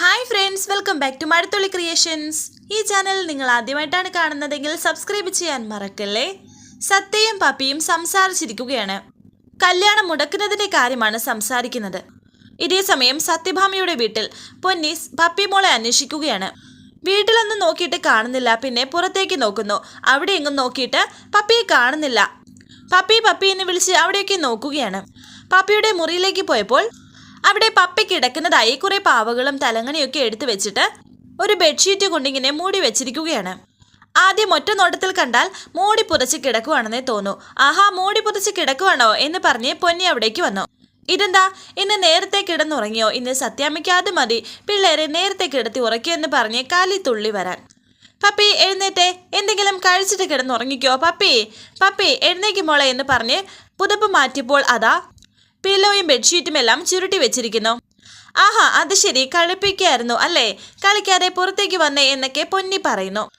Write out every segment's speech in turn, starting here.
Hi friends welcome back to Mazhathulli creations ഈ channel നിങ്ങൾ ആദ്യമായിട്ടാണ് കാണുന്നതെങ്കിൽ സബ്സ്ക്രൈബ് ചെയ്യാൻ മറക്കല്ലേ? സത്യയും പപ്പിയും സംസാരിച്ചിരിക്കുകയാണ്. കല്യാണം മുടക്കുന്നതിന്റെ കാര്യമാണ് സംസാരിക്കുന്നത്. ഇതേ സമയം സത്യഭാമയുടെ വീട്ടിൽ പൊന്നി പപ്പി മോളെ അന്വേഷിക്കുകയാണ്. വീട്ടിലൊന്നും നോക്കിയിട്ട് കാണുന്നില്ല പിന്നെ പുറത്തേക്ക് നോക്കുന്നു. അവിടെ എങ്ങും നോക്കിയിട്ട് പപ്പിയെ കാണുന്നില്ല. പപ്പി പപ്പി എന്ന് വിളിച്ച് അവിടെയൊക്കെ നോക്കുകയാണ്. പപ്പിയുടെ മുറിയിലേക്ക് പോയപ്പോൾ അവിടെ പപ്പി കിടക്കുന്നതായി കുറെ പാവകളും തലങ്ങണിയൊക്കെ എടുത്തു വെച്ചിട്ട് ഒരു ബെഡ്ഷീറ്റ് കൊണ്ടിങ്ങനെ മൂടി വെച്ചിരിക്കുകയാണ്. ആദ്യം ഒറ്റ നോട്ടത്തിൽ കണ്ടാൽ മൂടി പുതച്ച് കിടക്കുവാണെന്നേ തോന്നു. ആഹാ മൂടി പുതച്ച് കിടക്കുവാണോ എന്ന് പറഞ്ഞ് പൊന്നി അവിടേക്ക് വന്നു. ഇതെന്താ? ഇന്ന് നേരത്തെ കിടന്നുറങ്ങിയോ? ഇന്ന് സത്യാമ്മയ്ക്കാതെ മതി. പിള്ളേരെ നേരത്തെ കിടത്തി ഉറക്കിയോ എന്ന് പറഞ്ഞ് കാലി തുള്ളി വരാൻ. പപ്പി എഴുന്നേറ്റേ. എന്തെങ്കിലും കഴിച്ചിട്ട് കിടന്നുറങ്ങിക്കോ പപ്പി. പപ്പി എഴുന്നേക്ക് മോളെ എന്ന് പറഞ്ഞ് പുതപ്പ് മാറ്റിയപ്പോൾ അതാ പില്ലോയും ബെഡ്ഷീറ്റും എല്ലാം ചുരുട്ടി വെച്ചിരിക്കുന്നു. ആഹാ അത് ശരി. കളിപ്പിക്കായിരുന്നു അല്ലേ? കളിക്കാതെ പുറത്തേക്ക് വന്നേ എന്നൊക്കെ പൊന്നി പറയുന്നു.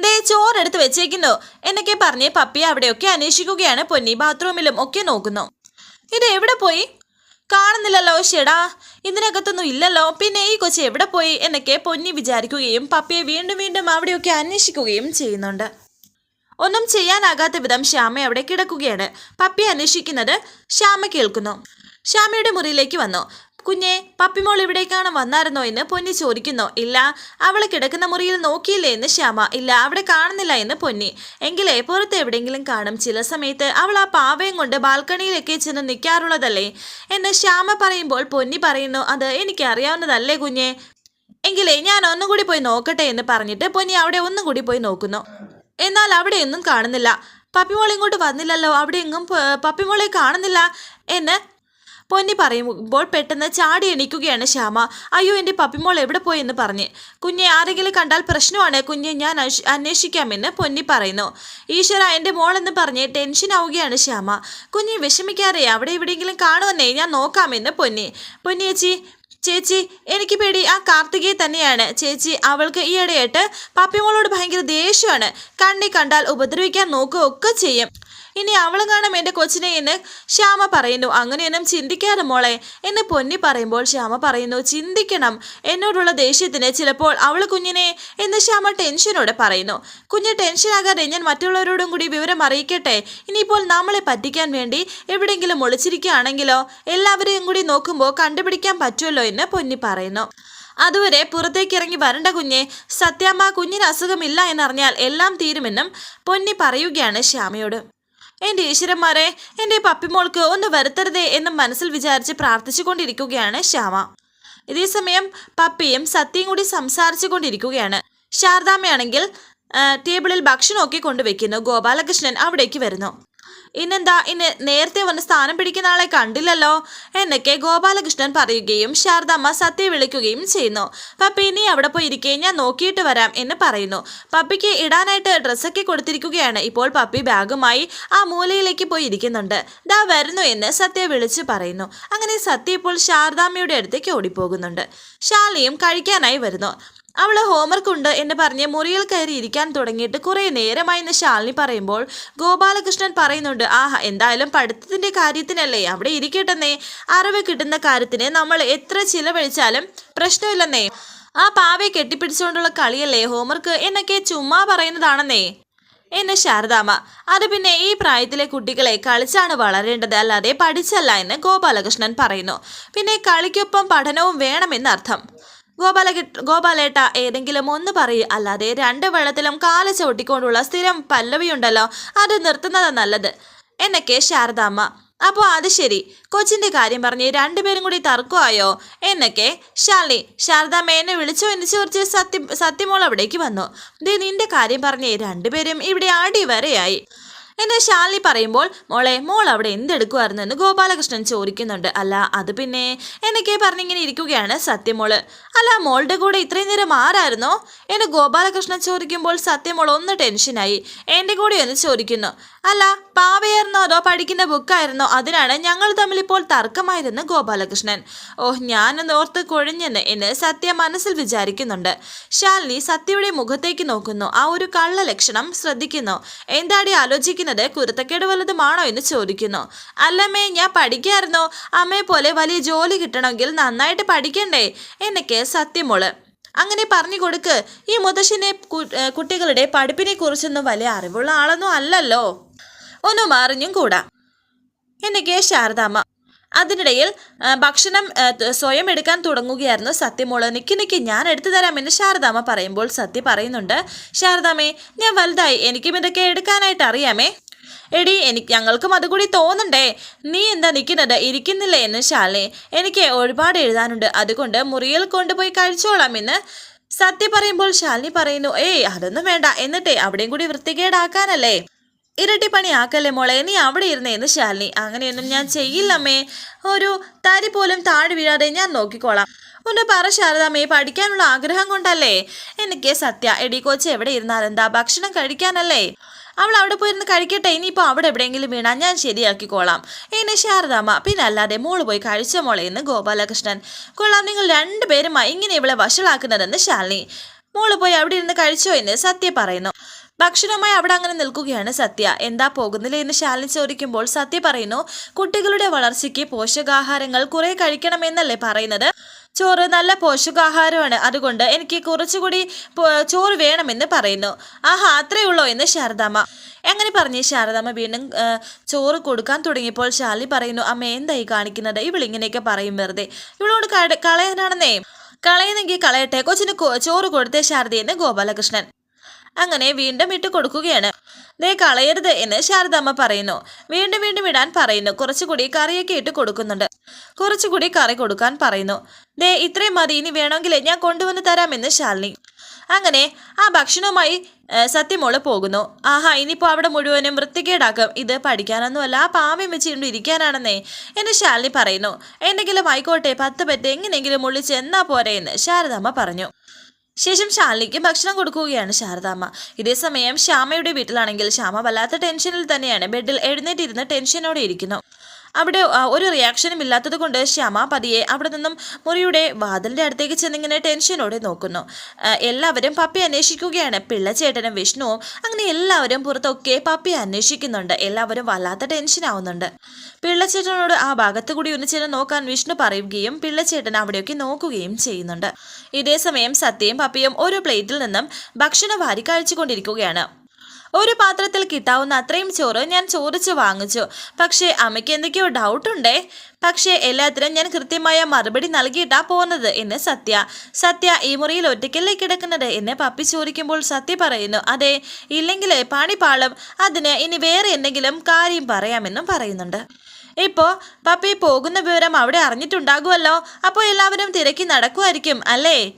ദേ ചോറെടുത്ത് വെച്ചേക്കുന്നു. എന്നൊക്കെ പറഞ്ഞ് പപ്പി അവിടെയൊക്കെ അന്വേഷിക്കുകയാണ്. പൊന്നി ബാത്റൂമിലും ഒക്കെ നോക്കുന്നു. ഇത് എവിടെ പോയി? കാണുന്നില്ലല്ലോ ഷെടാ ഇതിനകത്തൊന്നും ഇല്ലല്ലോ. പിന്നെ ഈ കൊച്ചി എവിടെ പോയി? എന്നൊക്കെ പൊന്നി വിചാരിക്കുകയും പപ്പിയെ വീണ്ടും വീണ്ടും അവിടെയൊക്കെ അന്വേഷിക്കുകയും ചെയ്യുന്നുണ്ട്. ഒന്നും ചെയ്യാനാകാത്ത വിധം ശ്യാമ അവിടെ കിടക്കുകയാണ്. പപ്പി അന്വേഷിക്കുന്നത് ശ്യാമ കേൾക്കുന്നു. ശ്യാമയുടെ മുറിയിലേക്ക് വന്നു. കുഞ്ഞെ പപ്പിമോൾ ഇവിടേക്കാണ് വന്നായിരുന്നോ എന്ന് പൊന്നി ചോദിക്കുന്നു. ഇല്ല അവൾ കിടക്കുന്ന മുറിയിൽ നോക്കിയില്ലേ എന്ന് ശ്യാമ. ഇല്ല അവിടെ കാണുന്നില്ല എന്ന് പൊന്നി. എങ്കിലേ പുറത്ത് എവിടെയെങ്കിലും കാണും. ചില സമയത്ത് അവൾ ആ പാവയും കൊണ്ട് ബാൽക്കണിയിലൊക്കെ ചെന്ന് നിൽക്കാറുള്ളതല്ലേ എന്ന് ശ്യാമ പറയുമ്പോൾ പൊന്നി പറയുന്നു അത് എനിക്ക് അറിയാവുന്നതല്ലേ കുഞ്ഞെ? എങ്കിലേ ഞാൻ ഒന്നുകൂടി പോയി നോക്കട്ടെ എന്ന് പറഞ്ഞിട്ട് പൊന്നി അവിടെ ഒന്നും കൂടി പോയി നോക്കുന്നു. എന്നാൽ അവിടെ ഒന്നും കാണുന്നില്ല. പപ്പിമോൾ ഇങ്ങോട്ട് വന്നില്ലല്ലോ. അവിടെ എങ്ങും പപ്പി പപ്പിമോളെ കാണുന്നില്ല എന്ന് പൊന്നി പറയുമ്പോൾ പെട്ടെന്ന് ചാടി എണീക്കുകയാണ് ശ്യാമ. അയ്യോ എന്റെ പപ്പിമോൾ എവിടെ പോയി എന്ന് പറഞ്ഞ്. കുഞ്ഞെ ആരെങ്കിലും കണ്ടാൽ പ്രശ്നമാണ്. കുഞ്ഞെ ഞാൻ അന്വേഷ- അന്വേഷിക്കാമെന്ന് പൊന്നി പറയുന്നു. ഈശ്വര എന്റെ മോളെന്ന് പറഞ്ഞ് ടെൻഷൻ ആവുകയാണ് ശ്യാമ. കുഞ്ഞെ വിഷമിക്കാതെ അവിടെ എവിടെയെങ്കിലും കാണുമെന്നേ ഞാൻ നോക്കാമെന്ന് പൊന്നി. പൊന്നിയേച്ചി ചേച്ചി എനിക്ക് പേടി. ആ കാർത്തികയെ തന്നെയാണ്. ചേച്ചി അവൾക്ക് ഈയിടെയായിട്ട് പപ്പിമോളോട് ഭയങ്കര ദേഷ്യമാണ്. കണ്ണി കണ്ടാൽ ഉപദ്രവിക്കാൻ നോക്കുകയൊക്കെ ചെയ്യും. ഇനി അവളും കാണാം എന്റെ കൊച്ചിനെ എന്ന് ശ്യാമ പറയുന്നു. അങ്ങനെയൊന്നും ചിന്തിക്കാതെ മോളെ എന്ന് പൊന്നി പറയുമ്പോൾ ശ്യാമ പറയുന്നു ചിന്തിക്കണം. എന്നോടുള്ള ദേഷ്യത്തിന് ചിലപ്പോൾ അവൾ കുഞ്ഞിനെ എന്ന് ശ്യാമ ടെൻഷനോടെ പറയുന്നു. കുഞ്ഞ് ടെൻഷനാകാതെ ഞാൻ മറ്റുള്ളവരോടും കൂടി വിവരം അറിയിക്കട്ടെ? ഇനിയിപ്പോൾ നമ്മളെ പറ്റിക്കാൻ വേണ്ടി എവിടെയെങ്കിലും ഒളിച്ചിരിക്കുകയാണെങ്കിലോ എല്ലാവരെയും കൂടി നോക്കുമ്പോൾ കണ്ടുപിടിക്കാൻ പറ്റുമല്ലോ എന്ന് പൊന്നി പറയുന്നു. അതുവരെ പുറത്തേക്ക് ഇറങ്ങി വരണ്ട കുഞ്ഞെ സത്യാമ്മ കുഞ്ഞിന് അസുഖമില്ല എന്നറിഞ്ഞാൽ എല്ലാം തീരുമെന്നും പൊന്നി പറയുകയാണ് ശ്യാമയോട്. എന്റെ ഈശ്വരന്മാരെ എന്റെ പപ്പിമോൾക്ക് ഒന്ന് വരുത്തരുതേ എന്ന് മനസ്സിൽ വിചാരിച്ച് പ്രാർത്ഥിച്ചുകൊണ്ടിരിക്കുകയാണ് ശ്യാമ. ഇതേസമയം പപ്പിയും സത്യയും കൂടി സംസാരിച്ചു കൊണ്ടിരിക്കുകയാണ് ശാരദാമ്മയാണെങ്കിൽ ടേബിളിൽ ഭക്ഷണമൊക്കെ കൊണ്ടുവയ്ക്കുന്നു. ഗോപാലകൃഷ്ണൻ അവിടേക്ക് വരുന്നു. ഇന്നെന്താ ഇന്ന് നേരത്തെ വന്ന് സ്ഥാനം പിടിക്കുന്ന ആളെ കണ്ടില്ലല്ലോ? എന്നൊക്കെ ഗോപാലകൃഷ്ണൻ പറയുകയും ശാരദാമ്മ സത്യ വിളിക്കുകയും ചെയ്യുന്നു. പപ്പി നീ അവിടെ പോയി ഇരിക്കേ ഞാൻ നോക്കിയിട്ട് വരാം എന്ന് പറയുന്നു. പപ്പിക്ക് ഇടാനായിട്ട് ഡ്രസ്സൊക്കെ കൊടുത്തിരിക്കുകയാണ്. ഇപ്പോൾ പപ്പി ബാഗുമായി ആ മൂലയിലേക്ക് പോയി ഇരിക്കുന്നുണ്ട്. ദാ വരുന്നു എന്ന് സത്യ വിളിച്ച് പറയുന്നു. അങ്ങനെ സത്യ ഇപ്പോൾ ശാരദാമ്മയുടെ അടുത്തേക്ക് ഓടിപ്പോകുന്നുണ്ട്. ശാലിയും കഴിക്കാനായി വരുന്നു. അവൾ ഹോംവർക്ക് ഉണ്ട് എന്ന് പറഞ്ഞ് മുറിയിൽ കയറി ഇരിക്കാൻ തുടങ്ങിയിട്ട് കുറേ നേരമായി എന്ന് ശാലിനി പറയുമ്പോൾ ഗോപാലകൃഷ്ണൻ പറയുന്നുണ്ട് ആഹ് എന്തായാലും പഠിത്തത്തിന്റെ കാര്യത്തിനല്ലേ അവിടെ ഇരിക്കട്ടെന്നേ? അറിവ് കിട്ടുന്ന കാര്യത്തിന് നമ്മൾ എത്ര ചിലവഴിച്ചാലും പ്രശ്നമില്ലെന്നേ? ആ പാവയെ കെട്ടിപ്പിടിച്ചുകൊണ്ടുള്ള കളിയല്ലേ ഹോംവർക്ക് എന്നൊക്കെ ചുമ്മാ പറയുന്നതാണെന്നേ? എന്ന് ശാരദാമ്മ അത് പിന്നെ ഈ പ്രായത്തിലെ കുട്ടികളെ കളിച്ചാണ് വളരേണ്ടത് അല്ലാതെ പഠിച്ചല്ല എന്ന് ഗോപാലകൃഷ്ണൻ പറയുന്നു. പിന്നെ കളിക്കൊപ്പം പഠനവും വേണമെന്നർത്ഥം ഗോപാല ഗോപാലേട്ട ഏതെങ്കിലും ഒന്ന് പറയൂ. അല്ലാതെ രണ്ട് വെള്ളത്തിലും കാല ചവിട്ടിക്കൊണ്ടുള്ള സ്ഥിരം പല്ലവിയുണ്ടല്ലോ. അത് നിർത്തുന്നത് നല്ലത്. എന്നൊക്കെ ശാരദാമ്മ. അപ്പോൾ അത് ശരി. കൊച്ചിന്റെ കാര്യം പറഞ്ഞ് രണ്ടുപേരും കൂടി തർക്കമായോ? എന്നൊക്കെ ശാലി ശാരദാമ്മ എന്നെ വിളിച്ചോ എന്ന് ചോദിച്ച് സത്യം സത്യമോൾ അവിടേക്ക് വന്നു. ദേ നിന്റെ കാര്യം പറഞ്ഞ് രണ്ടുപേരും ഇവിടെ ആടി വരെയായി എന്നെ ശാലിനി പറയുമ്പോൾ മോളെ മോൾ അവിടെ എന്തെടുക്കുമായിരുന്നു എന്ന് ഗോപാലകൃഷ്ണൻ ചോദിക്കുന്നുണ്ട്. അല്ല അത് പിന്നെ എന്നൊക്കെ പറഞ്ഞിങ്ങനെ ഇരിക്കുകയാണ് സത്യമോൾ. അല്ല മോളുടെ കൂടെ ഇത്രയും നേരം ആരായിരുന്നോ? എന്ന് ഗോപാലകൃഷ്ണൻ ചോദിക്കുമ്പോൾ സത്യമോൾ ഒന്ന് ടെൻഷനായി. എന്റെ കൂടെ ഒന്ന് ചോദിക്കുന്നു. അല്ല പാവയായിരുന്നോ അതോ പഠിക്കുന്ന ബുക്കായിരുന്നോ? അതിനാണ് ഞങ്ങൾ തമ്മിൽ തർക്കമായിരുന്നു ഗോപാലകൃഷ്ണൻ. ഓഹ് ഞാനൊന്ന് ഓർത്ത് കുഴഞ്ഞെന്ന് എന്ന് സത്യ മനസ്സിൽ വിചാരിക്കുന്നുണ്ട്. ശാലിനി സത്യയുടെ മുഖത്തേക്ക് നോക്കുന്നു. ആ ഒരു കള്ള ലക്ഷണം ശ്രദ്ധിക്കുന്നു. എന്താടി ആലോചിക്കുന്നത്? കുരുത്തക്കേട് വല്ലതുമാണോ എന്ന് ചോദിക്കുന്നു. അല്ലമ്മേ ഞാൻ പഠിക്കായിരുന്നോ? അമ്മയെ പോലെ വലിയ ജോലി കിട്ടണമെങ്കിൽ നന്നായിട്ട് പഠിക്കണ്ടേ? എന്നൊക്കെ സത്യമോൾ. അങ്ങനെ പറഞ്ഞു കൊടുക്ക്. ഈ മുതശ്ശിനെ കുട്ടികളുടെ പഠിപ്പിനെ കുറിച്ചൊന്നും വലിയ അറിവുള്ള ആളൊന്നും അല്ലല്ലോ. ഒന്നും അറിഞ്ഞും കൂടാ. എന്നൊക്കെ ശാരദാമ്മ അതിനിടയിൽ ഭക്ഷണം സ്വയം എടുക്കാൻ തുടങ്ങുകയായിരുന്നു സത്യമോൾ. നിക്ക് നിക്ക് ഞാൻ എടുത്തു തരാമെന്ന് ശാരദാമ്മ പറയുമ്പോൾ സത്യ പറയുന്നുണ്ട് ശാരദാമ്മേ ഞാൻ വലുതായി എനിക്കും ഇതൊക്കെ എടുക്കാനായിട്ട് അറിയാമേ. എടി എനിക്ക് ഞങ്ങൾക്കും അതുകൂടി തോന്നണ്ടേ. നീ എന്താ നിൽക്കുന്നത് ഇരിക്കുന്നില്ലേ എന്ന് ശാലിനി എനിക്ക് ഒരുപാട് എഴുതാനുണ്ട്. അതുകൊണ്ട് മുറിയിൽ കൊണ്ടുപോയി കഴിച്ചോളാം എന്ന് സത്യ പറയുമ്പോൾ ശാലിനി പറയുന്നു ഏയ് അതൊന്നും വേണ്ട. എന്നിട്ടേ അവിടെയും കൂടി വൃത്തികേടാക്കാനല്ലേ? ഇരട്ടി പണി ആക്കല്ലേ മോളെ? നീ അവിടെ ഇരുന്നേന്ന് ശാലിനി. അങ്ങനെയൊന്നും ഞാൻ ചെയ്യില്ലമ്മേ. ഒരു തരി പോലും താഴെ വീഴാതെ ഞാൻ നോക്കിക്കോളാം. ഒന്ന് പറ ശാരദാമ്മേ പഠിക്കാനുള്ള ആഗ്രഹം കൊണ്ടല്ലേ? എനിക്ക് സത്യ എടി കോച്ച് എവിടെ ഇരുന്നാലെന്താ ഭക്ഷണം കഴിക്കാനല്ലേ? അവൾ അവിടെ പോയിരുന്ന് കഴിക്കട്ടെ ഇനിയിപ്പോൾ അവിടെ എവിടെയെങ്കിലും വീണാൽ ഞാൻ ശരിയാക്കിക്കോളാം. എന്നെ ശാരദാമ്മ പിന്നെ അല്ലാതെ മോൾ പോയി കഴിച്ച മോളെ എന്ന് ഗോപാലകൃഷ്ണൻ. കൊള്ളാം നിങ്ങൾ രണ്ടുപേരും ഇങ്ങനെ ഇവളെ വഷളാക്കുന്നതെന്ന് ശാലിനി. മോൾ പോയി അവിടെ ഇരുന്ന് കഴിച്ചോ എന്ന് സത്യ പറയുന്നു. ഭക്ഷണവുമായി അവിടെ അങ്ങനെ നിൽക്കുകയാണ് സത്യ. എന്താ പോകുന്നില്ല എന്ന് ശാലിനി ചോദിക്കുമ്പോൾ സത്യ പറയുന്നു കുട്ടികളുടെ വളർച്ചയ്ക്ക് പോഷകാഹാരങ്ങൾ കുറെ കഴിക്കണമെന്നല്ലേ പറയുന്നത്? ചോറ് നല്ല പോഷകാഹാരമാണ്. അതുകൊണ്ട് എനിക്ക് കുറച്ചുകൂടി ചോറ് വേണമെന്ന് പറയുന്നു. ആഹാ അത്രേ ഉള്ളോ? എന്ന് ശാരദാമ്മ. എങ്ങനെ പറഞ്ഞ്? ശാരദാമ്മ വീണ്ടും ചോറ് കൊടുക്കാൻ തുടങ്ങിയപ്പോൾ ശാലി പറയുന്നു അമ്മ എന്തായി കാണിക്കുന്നത്? ഇവളിങ്ങനെയൊക്കെ പറയും വെറുതെ. ഇവളോട് കളയാനാണെന്നേ. കളയുന്നെങ്കിൽ കളയട്ടെ. കൊച്ചിന് ചോറ് കൊടുത്തേ ശാരദയെന്ന് ഗോപാലകൃഷ്ണൻ. അങ്ങനെ വീണ്ടും ഇട്ട് കൊടുക്കുകയാണ്. ദേ കളയരുത് എന്ന് ശാരദാമ്മ പറയുന്നു. വീണ്ടും വീണ്ടും ഇടാൻ പറയുന്നു. കുറച്ചുകൂടി കറിയൊക്കെ ഇട്ട് കൊടുക്കുന്നുണ്ട്. കുറച്ചുകൂടി കറി കൊടുക്കാൻ പറയുന്നു. ദേ ഇത്രയും മതി. ഇനി വേണമെങ്കിൽ ഞാൻ കൊണ്ടുവന്ന് തരാമെന്ന് ശാലിനി. അങ്ങനെ ആ ഭക്ഷണവുമായി സത്യമോൾ പോകുന്നു. ആഹാ ഇനിയിപ്പോൾ അവിടെ മുഴുവനും വൃത്തികേടാക്കും. ഇത് പഠിക്കാനൊന്നുമല്ല. ആ പാവം വെച്ചുകൊണ്ട് ഇരിക്കാനാണെന്നേ എന്ന് ശാലിനി പറയുന്നു. എന്തെങ്കിലും ആയിക്കോട്ടെ പത്ത് പറ്റ് എങ്ങനെയെങ്കിലും ഉള്ളിച്ച് ചെന്നാ പോരെ എന്ന് ശാരദാമ്മ പറഞ്ഞു. ശേഷം ശാലിനിക്ക് ഭക്ഷണം കൊടുക്കുകയാണ് ശാരദാമ്മ. ഇതേസമയം ശ്യാമയുടെ വീട്ടിലാണെങ്കിൽ ശ്യാമ വല്ലാത്ത ടെൻഷനിൽ തന്നെയാണ്. ബെഡിൽ എഴുന്നേറ്റിരുന്ന് ടെൻഷനോടെ ഇരിക്കുന്നു. അവിടെ ഒരു റിയാക്ഷനും ഇല്ലാത്തത് കൊണ്ട് ശ്യാമ പതിയെ അവിടെ നിന്നും മുറിയുടെ വാതിലിന്റെ അടുത്തേക്ക് ചെന്നിങ്ങനെ ടെൻഷനോടെ നോക്കുന്നു. എല്ലാവരും പപ്പി അന്വേഷിക്കുകയാണ്. പിള്ളച്ചേട്ടനും വിഷ്ണുവും അങ്ങനെ എല്ലാവരും പുറത്തൊക്കെ പപ്പി അന്വേഷിക്കുന്നുണ്ട്. എല്ലാവരും വല്ലാത്ത ടെൻഷൻ ആവുന്നുണ്ട്. പിള്ളച്ചേട്ടനോട് ആ ഭാഗത്ത് കൂടി ഒന്ന് ചെന്ന് നോക്കാൻ വിഷ്ണു പറയുകയും പിള്ളച്ചേട്ടൻ അവിടെയൊക്കെ നോക്കുകയും ചെയ്യുന്നുണ്ട്. ഇതേസമയം സത്യയും പപ്പിയും ഒരു പ്ലേറ്റിൽ നിന്നും ഭക്ഷണം വാരി കഴിച്ചുകൊണ്ടിരിക്കുകയാണ് ഒരു പാത്രത്തിൽ കിട്ടാവുന്ന അത്രയും ചോറ് ഞാൻ ചോദിച്ചു വാങ്ങിച്ചു. പക്ഷേ അമ്മയ്ക്ക് എന്തൊക്കെയോ ഡൗട്ടുണ്ടേ. പക്ഷേ എല്ലാത്തിനും ഞാൻ കൃത്യമായ മറുപടി നൽകിയിട്ടാ പോകുന്നത് എന്ന് സത്യ. സത്യ ഈ മുറിയിൽ ഒറ്റയ്ക്കല്ലേ കിടക്കുന്നത് എന്ന് പപ്പി ചോദിക്കുമ്പോൾ സത്യ പറയുന്നു. അതെ ഇല്ലെങ്കിൽ പണി പാളും. അതിന് ഇനി വേറെ എന്തെങ്കിലും കാര്യം പറയാമെന്നും പറയുന്നുണ്ട്. ഇപ്പോ പപ്പി പോകുന്ന വിവരം അവിടെ അറിഞ്ഞിട്ടുണ്ടാകുമല്ലോ. അപ്പോൾ എല്ലാവരും തിരക്കി നടക്കുമായിരിക്കും അല്ലേ?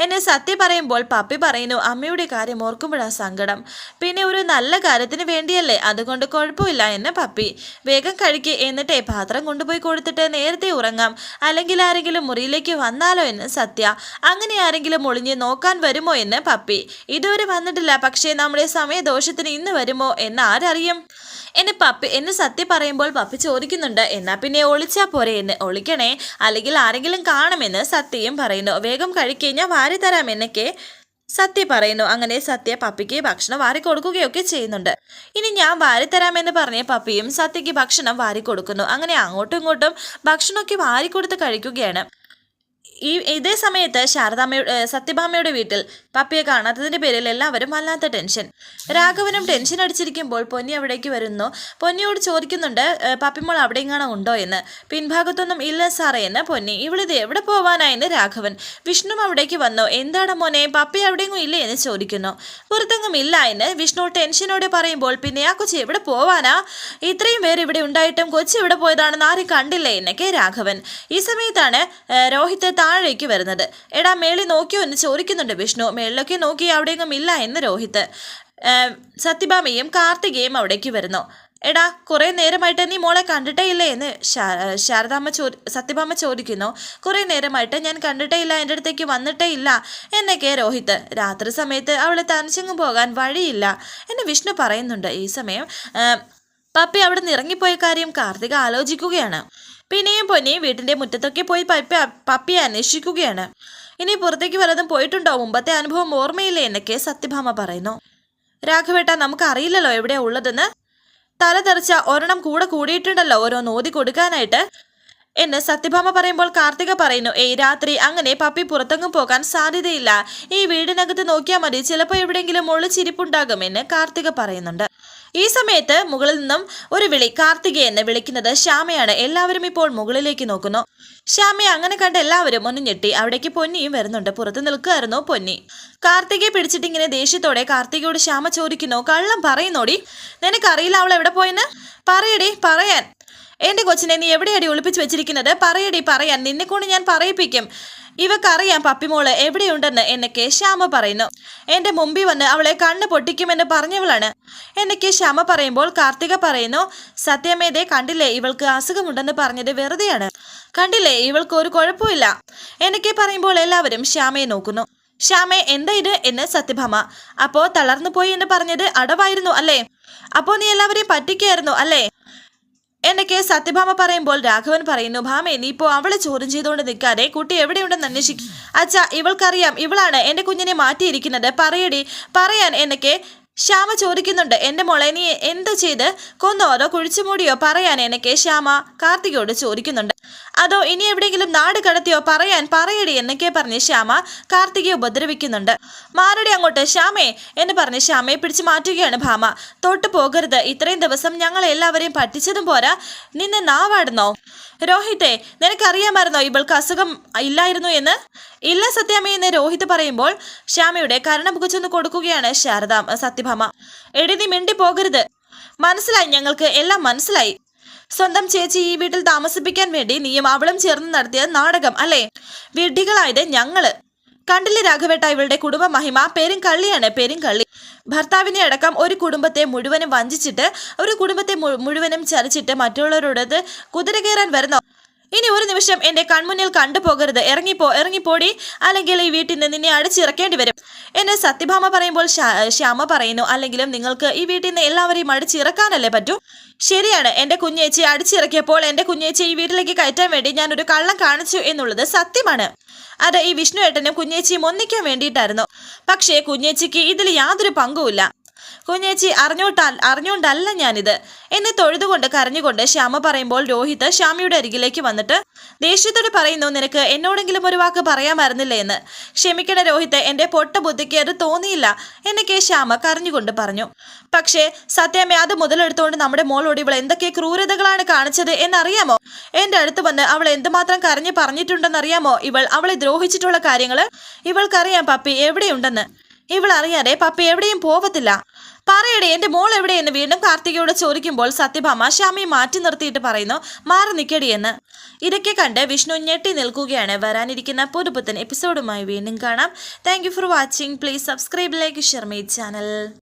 എന്നെ സത്യം പറയുമ്പോൾ പപ്പി പറയുന്നു അമ്മയുടെ കാര്യം ഓർക്കുമ്പോഴാണ് സങ്കടം. പിന്നെ ഒരു നല്ല കാര്യത്തിന് വേണ്ടിയല്ലേ? അതുകൊണ്ട് കുഴപ്പമില്ല എന്ന് പപ്പി. വേഗം കഴിക്കുക എന്നിട്ടേ പാത്രം കൊണ്ടുപോയി കൊടുത്തിട്ട് നേരത്തെ ഉറങ്ങാം. അല്ലെങ്കിൽ ആരെങ്കിലും മുറിയിലേക്ക് വന്നാലോ? എന്ന് സത്യ. അങ്ങനെ ആരെങ്കിലും ഒളിഞ്ഞ് നോക്കാൻ വരുമോ? എന്ന് പപ്പി. ഇതുവരെ വന്നിട്ടില്ല പക്ഷേ നമ്മുടെ സമയദോഷത്തിന് ഇന്ന് വരുമോ? എന്ന് ആരറിയും? എന്നെ പപ്പി എന്നെ സത്യം പറയുമ്പോൾ പപ്പി ചോദിക്കുന്നുണ്ട്. എന്നാ പിന്നെ ഒളിച്ചാ പോരെ എന്ന്. ഒളിക്കണേ? അല്ലെങ്കിൽ ആരെങ്കിലും കാണുമെന്ന് സത്യയും പറയുന്നു. വേഗം കഴിക്കേ ഞാൻ വാരി തരാം എന്നൊക്കെ സത്യ പറയുന്നു. അങ്ങനെ സത്യ പപ്പിക്ക് ഭക്ഷണം വാരി കൊടുക്കുകയൊക്കെ ചെയ്യുന്നുണ്ട്. ഇനി ഞാൻ വാരി തരാമെന്ന് പറഞ്ഞ പപ്പിയും സത്യക്ക് ഭക്ഷണം വാരി കൊടുക്കുന്നു. അങ്ങനെ അങ്ങോട്ടും ഇങ്ങോട്ടും ഭക്ഷണമൊക്കെ വാരി കൊടുത്ത് കഴിക്കുകയാണ്. ഈ ഇതേ സമയത്ത് ശാരദാമ്മയുടെ സത്യഭാമയുടെ വീട്ടിൽ പപ്പിയെ കാണാത്തതിന്റെ പേരിൽ എല്ലാവരും വല്ലാത്ത ടെൻഷൻ. രാഘവനും ടെൻഷൻ അടിച്ചിരിക്കുമ്പോൾ പൊന്നി അവിടേക്ക് വരുന്നു. പൊന്നിയോട് ചോദിക്കുന്നുണ്ട് പപ്പിമോൾ അവിടെ എങ്ങാണോ ഉണ്ടോ എന്ന്? പിൻഭാഗത്തൊന്നും ഇല്ല സാറേ എന്ന് പൊന്നി. ഇവളിത് എവിടെ പോവാനായെന്ന് രാഘവൻ. വിഷ്ണു അവിടേക്ക് വന്നു. എന്താണ് മോനെ? പപ്പി എവിടെയെങ്കിലും ഇല്ലേ? എന്ന് ചോദിക്കുന്നു. പുറത്തെങ്ങും ഇല്ല എന്ന് വിഷ്ണു ടെൻഷനോടെ പറയുമ്പോൾ പിന്നെ ആ കൊച്ചി എവിടെ പോവാനാ? ഇത്രയും പേര് ഇവിടെ ഉണ്ടായിട്ടും കൊച്ചി എവിടെ പോയതാണെന്ന് ആരും കണ്ടില്ലേ? എന്നൊക്കെ രാഘവൻ. ഈ സമയത്താണ് രോഹിത് താഴേക്ക് വരുന്നത്. എടാ മേളി നോക്കിയോ? എന്ന് ചോദിക്കുന്നുണ്ട് വിഷ്ണു. മേളിലൊക്കെ നോക്കി അവിടെയെങ്ങും ഇല്ല എന്ന് രോഹിത്. സത്യഭാമയും കാർത്തികയും അവിടേക്ക് വരുന്നു. എടാ കുറെ നേരമായിട്ട് നീ മോളെ കണ്ടിട്ടേ ഇല്ലേ എന്ന് ശാരദാമ്മ ചോ സത്യഭാമ ചോദിക്കുന്നു. കുറേ നേരമായിട്ട് ഞാൻ കണ്ടിട്ടേ ഇല്ല എന്റെ അടുത്തേക്ക് വന്നിട്ടേ ഇല്ല എന്നൊക്കെ രോഹിത്. രാത്രി സമയത്ത് അവളെ തനിച്ചെങ്ങും പോകാൻ വഴിയില്ല എന്ന് വിഷ്ണു പറയുന്നുണ്ട്. ഈ സമയം പപ്പി അവിടെ നിന്ന് ഇറങ്ങിപ്പോയ കാര്യം കാർത്തിക ആലോചിക്കുകയാണ്. പിന്നെയും പൊന്നെയും വീട്ടിന്റെ മുറ്റത്തൊക്കെ പോയി പപ്പി പപ്പിയെ അന്വേഷിക്കുകയാണ്. ഇനി പുറത്തേക്ക് വല്ലതും പോയിട്ടുണ്ടോ? മുമ്പത്തെ അനുഭവം ഓർമ്മയില്ലേ? എന്നൊക്കെ സത്യഭാമ പറയുന്നു. രാഘവേട്ട നമുക്ക് അറിയില്ലല്ലോ എവിടെയാ ഉള്ളതെന്ന്. തല തെറിച്ച ഒരെണ്ണം കൂടെ കൂടിയിട്ടുണ്ടല്ലോ ഓരോ നോതി കൊടുക്കാനായിട്ട്. എന്ന് സത്യഭാമ പറയുമ്പോൾ കാർത്തിക പറയുന്നു ഏയ് രാത്രി അങ്ങനെ പപ്പി പുറത്തെങ്ങും പോകാൻ സാധ്യതയില്ല. ഈ വീടിനകത്ത് നോക്കിയാൽ മതി ചിലപ്പോൾ എവിടെയെങ്കിലും ഒളിച്ചിരിപ്പുണ്ടാകുമെന്ന് കാർത്തിക പറയുന്നുണ്ട്. ഈ സമയത്ത് മുകളിൽ നിന്നും ഒരു വിളി കാർത്തിക എന്ന് വിളിക്കുന്നത് ശ്യാമയാണ്. എല്ലാവരും ഇപ്പോൾ മുകളിലേക്ക് നോക്കുന്നു. ശ്യാമയെ അങ്ങനെ കണ്ട് എല്ലാവരും ഒന്ന് ഞെട്ടി അവിടേക്ക് പൊന്നിയും വരുന്നുണ്ട്. പുറത്ത് നിൽക്കുകയായിരുന്നു പൊന്നി. കാർത്തികയെ പിടിച്ചിട്ട് ഇങ്ങനെ ദേഷ്യത്തോടെ കാർത്തികയോട് ശ്യാമ ചോദിക്കുന്നു കള്ളം പറയുന്നോടി? നിനക്കറിയില്ല അവൾ എവിടെ പോയെന്ന്? പറയടി പറയാൻ. എന്റെ കൊച്ചിനെ നീ എവിടെയടി ഒളിപ്പിച്ച് വെച്ചിരിക്കുന്നത്? പറയടി പറയാൻ. നിന്നെ കൊണ്ട് ഞാൻ പറയിപ്പിക്കും. ഇവക്കറിയാം പപ്പിമോൾ എവിടെയുണ്ടെന്ന് എന്നൊക്കെ ശ്യാമ പറയുന്നു. എന്റെ മുമ്പിൽ വന്ന് അവളെ കണ്ണ് പൊട്ടിക്കുമെന്ന് പറഞ്ഞവളാണ്. എന്നൊക്കെ ശ്യാമ പറയുമ്പോൾ കാർത്തിക പറയുന്നു സത്യമേതെ കണ്ടില്ലേ ഇവൾക്ക് അസുഖമുണ്ടെന്ന് പറഞ്ഞത് വെറുതെയാണ്. കണ്ടില്ലേ ഇവൾക്ക് ഒരു കുഴപ്പമില്ല എന്നൊക്കെ പറയുമ്പോൾ എല്ലാവരും ശ്യാമയെ നോക്കുന്നു. ശ്യാമെ എന്താ ഇത്? എന്ന് സത്യഭാമ. അപ്പോ തളർന്നു പോയി എന്ന് പറഞ്ഞത് അടവായിരുന്നു അല്ലേ? അപ്പോ നീ എല്ലാവരെയും പറ്റിക്കായിരുന്നു അല്ലേ? എന്നൊക്കെ സത്യഭാമ പറയുമ്പോൾ രാഘവൻ പറയുന്നു ഭാമേ നീ ഇപ്പോൾ അവളെ ചോദ്യം ചെയ്തുകൊണ്ട് നിൽക്കാതെ കുട്ടി എവിടെയുണ്ടെന്ന് അന്വേഷിക്കും. അച്ഛാ ഇവൾക്കറിയാം ഇവളാണ് എന്റെ കുഞ്ഞിനെ മാറ്റിയിരിക്കുന്നത്. പറയടി പറയാൻ എന്നൊക്കെ ശ്യാമ ചോദിക്കുന്നുണ്ട് എന്റെ മോളെ നീ എന്ത് ചെയ്ത്? കൊന്നോതോ കുഴിച്ചുമൂടിയോ പറയാൻ എനിക്ക്. ശ്യാമ കാർത്തികയോട് ചോദിക്കുന്നുണ്ട് അതോ ഇനി എവിടെയെങ്കിലും നാട് കടത്തിയോ? പറയാൻ പറയടി എന്നൊക്കെ പറഞ്ഞ് ശ്യാമ കാർത്തികയെ ഉപദ്രവിക്കുന്നുണ്ട്. മാറടി അങ്ങോട്ട് ശ്യാമേ എന്ന് പറഞ്ഞ് ശ്യാമയെ പിടിച്ചു മാറ്റുകയാണ് ഭാമ. തൊട്ട് പോകരുത് ഇത്രയും ദിവസം ഞങ്ങളെല്ലാവരെയും പറ്റിച്ചതും പോരാ. നിന്നെ നാവാടുന്നോ? രോഹിത്തെ നിനക്കറിയാമായിരുന്നോ ഇവൾക്ക് അസുഖം ഇല്ലായിരുന്നു എന്ന്? ഇല്ല സത്യാമ്മ എന്ന് രോഹിത് പറയുമ്പോൾ ശ്യാമയുടെ കരണം കൊടുക്കുകയാണ് ശാരദ സത്യഭാമ. എടി നീ മിണ്ടി പോകരുത് മനസ്സിലായി ഞങ്ങൾക്ക് എല്ലാം മനസ്സിലായി. സ്വന്തം ചേച്ചി ഈ വീട്ടിൽ താമസിപ്പിക്കാൻ വേണ്ടി നീയും അവളും ചേർന്ന് നടത്തിയ നാടകം അല്ലേ? വിഡ്ഢികളായത് ഞങ്ങൾ. കണ്ടില്ലേ രാഘവേട്ട ഇവളുടെ കുടുംബ മഹിമ പേരും കള്ളി. ഭർത്താവിനെ അടക്കം ഒരു കുടുംബത്തെ മുഴുവനും വഞ്ചിച്ചിട്ട് ഒരു കുടുംബത്തെ മുഴുവനും ചലിച്ചിട്ട് മറ്റുള്ളവരോടത് കുതിര കയറാൻ വരുന്ന? ഇനി ഒരു നിമിഷം എന്റെ കൺമുന്നിൽ കണ്ടുപോകരുത്. ഇറങ്ങിപ്പോ ഇറങ്ങിപ്പോടി. അല്ലെങ്കിൽ ഈ വീട്ടിൽ നിന്ന് നിന്നെ അടിച്ചിറക്കേണ്ടി വരും. എന്നെ സത്യഭാമ പറയുമ്പോൾ ശ്യാമ പറയുന്നു. അല്ലെങ്കിലും നിങ്ങൾക്ക് ഈ വീട്ടിൽ നിന്ന് എല്ലാവരെയും അടിച്ചിറക്കാനല്ലേ പറ്റൂ? ശരിയാണ്. എന്റെ കുഞ്ഞേച്ചി അടിച്ചിറക്കിയപ്പോൾ എന്റെ കുഞ്ഞേച്ചി ഈ വീട്ടിലേക്ക് കയറ്റാൻ വേണ്ടി ഞാൻ ഒരു കള്ളം കാണിച്ചു എന്നുള്ളത് സത്യമാണ്. അത് ഈ വിഷ്ണു ഏട്ടനും കുഞ്ഞേച്ചിയും ഒന്നിക്കാൻ വേണ്ടിയിട്ടായിരുന്നു. പക്ഷേ കുഞ്ഞേച്ചിക്ക് ഇതിൽ യാതൊരു പങ്കുമില്ല. കുഞ്ഞേച്ചി അറിഞ്ഞോട്ടാൽ അറിഞ്ഞുകൊണ്ടല്ല ഞാനിത്. എന്നെ തൊഴുതുകൊണ്ട് കരഞ്ഞുകൊണ്ട് ശ്യാമ പറയുമ്പോൾ രോഹിത് ശ്യാമയുടെ അരികിലേക്ക് വന്നിട്ട് ദേഷ്യത്തോട് പറയുന്നു നിനക്ക് എന്നോടെങ്കിലും ഒരു വാക്ക് പറയാമായിരുന്നില്ലേ എന്ന്. ക്ഷമിക്കണ രോഹിത് എന്റെ പൊട്ട ബുദ്ധിക്ക് അത് തോന്നിയില്ല എന്നൊക്കെ ശ്യാമ കരഞ്ഞുകൊണ്ട് പറഞ്ഞു. പക്ഷേ സത്യമേ അത് മുതലെടുത്തുകൊണ്ട് നമ്മുടെ മോളോട് ഇവൾ എന്തൊക്കെ ക്രൂരതകളാണ് കാണിച്ചത് എന്നറിയാമോ? എന്റെ അടുത്ത് വന്ന് അവൾ എന്തുമാത്രം കരഞ്ഞു പറഞ്ഞിട്ടുണ്ടെന്നറിയാമോ? ഇവൾ അവളെ ദ്രോഹിച്ചിട്ടുള്ള കാര്യങ്ങൾ ഇവൾക്കറിയാം പപ്പി എവിടെയുണ്ടെന്ന്. ഇവൾ അറിയാതെ പപ്പി എവിടെയും പോവത്തില്ല. പറയടേ എന്റെ മോൾ എവിടെയെന്ന്? വീണ്ടും കാർത്തികയോട് ചോദിക്കുമ്പോൾ സത്യഭാമ ശ്യാമയെ മാറ്റി നിർത്തിയിട്ട് പറയുന്നു. മാറി നിൽക്കടി എന്ന്. ഇതൊക്കെ കണ്ട് വിഷ്ണു ഞെട്ടി നിൽക്കുകയാണ്. വരാനിരിക്കുന്ന പുതുപുത്തൻ എപ്പിസോഡുമായി വീണ്ടും കാണാം. Thank for watching please subscribe like share channel